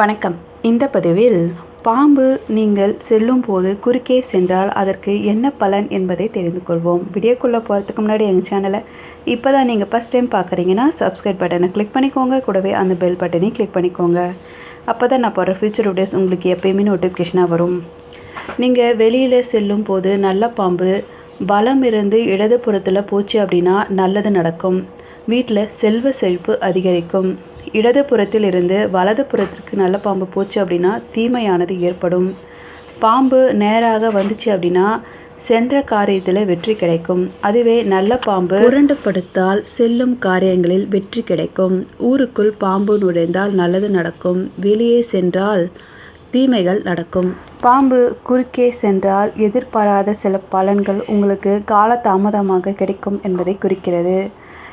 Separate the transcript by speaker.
Speaker 1: வணக்கம். இந்த பதிவில் பாம்பு நீங்கள் செல்லும் போது குறுக்கே சென்றால் அதற்கு என்ன பலன் என்பதை தெரிந்து கொள்வோம். வீடியோக்குள்ளே போகிறதுக்கு முன்னாடி எங்கள் சேனலை இப்போ தான் நீங்கள் ஃபஸ்ட் டைம் பார்க்குறீங்கன்னா சப்ஸ்கிரைப் பட்டனை கிளிக் பண்ணிக்கோங்க. கூடவே அந்த பெல் பட்டனையும் கிளிக் பண்ணிக்கோங்க. அப்போ தான் நான் போகிற ஃபியூச்சர் வீடியோஸ் உங்களுக்கு எப்பயுமே நோட்டிஃபிகேஷனாக வரும். நீங்கள் வெளியில் செல்லும் போது நல்ல பாம்பு பலம் இருந்து இடதுபுறத்தில் போச்சு அப்படின்னா நல்லது நடக்கும். வீட்டில் செல்வ செழிப்பு அதிகரிக்கும். இடதுபுறத்தில் இருந்து வலது புறத்திற்கு நல்ல பாம்பு போச்சு அப்படின்னா தீமையானது ஏற்படும். பாம்பு நேராக வந்துச்சு அப்படின்னா சென்ற காரியத்தில் வெற்றி கிடைக்கும். அதுவே நல்ல பாம்பு உருண்டு படுத்தால் செல்லும் காரியங்களில் வெற்றி கிடைக்கும். ஊருக்குள் பாம்பு நுழைந்தால் நல்லது நடக்கும். வெளியே சென்றால் தீமைகள் நடக்கும். பாம்பு குறுக்கே சென்றால் எதிர்பாராத சில பலன்கள் உங்களுக்கு காலதாமதமாக கிடைக்கும் என்பதை குறிக்கிறது.